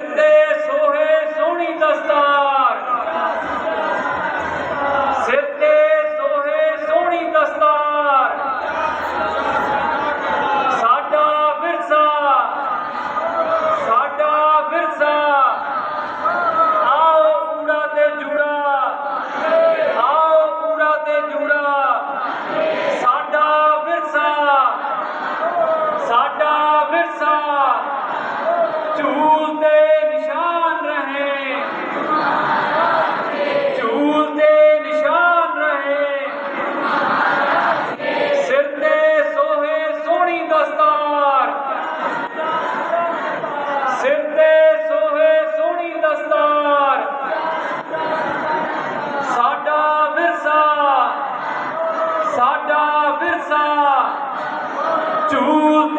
ਤੇ ਦਸਤਾਰ। ਸਿਰ ਤੇ ਸੋਹੇ ਸੋਹਣੀ ਦਸਤਾਰ। ਸਾਡਾ ਵਿਰਸਾ ਸਾਡਾ ਵਿਰਸਾ। ਝੂਲ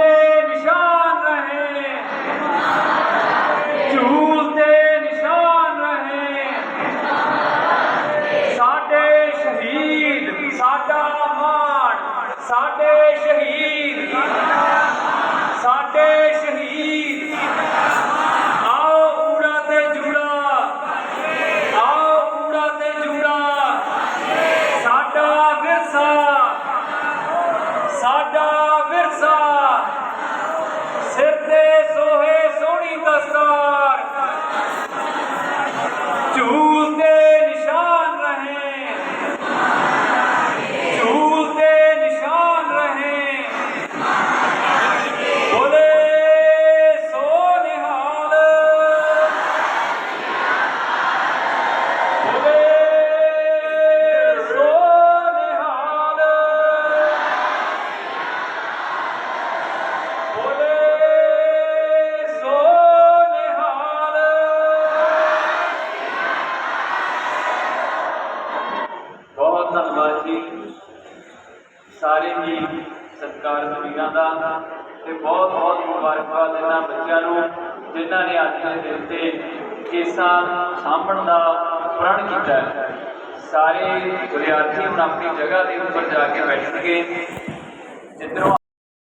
ਸਾਰੇ ਹੀ ਸਤਿਕਾਰਤ ਵੀਰਾਂ ਦਾ ਤੇ ਬਹੁਤ ਬਹੁਤ ਮੁਬਾਰਕਬਾਦ ਇਹਨਾਂ ਬੱਚਿਆਂ ਨੂੰ, ਜਿਨ੍ਹਾਂ ਨੇ ਅੱਜ ਦੇ ਦਿਨ ਤੇ ਕੇਸਾਂ ਸਾਂਭਣ ਦਾ ਪ੍ਰਣ ਕੀਤਾ ਹੈ। ਸਾਰੇ ਵਿਦਿਆਰਥੀ ਹੁਣ ਆਪਣੀ ਜਗ੍ਹਾ ਦੇ ਉੱਪਰ ਜਾ ਕੇ ਬੈਠਣਗੇ। ਜਿੱਧਰੋਂ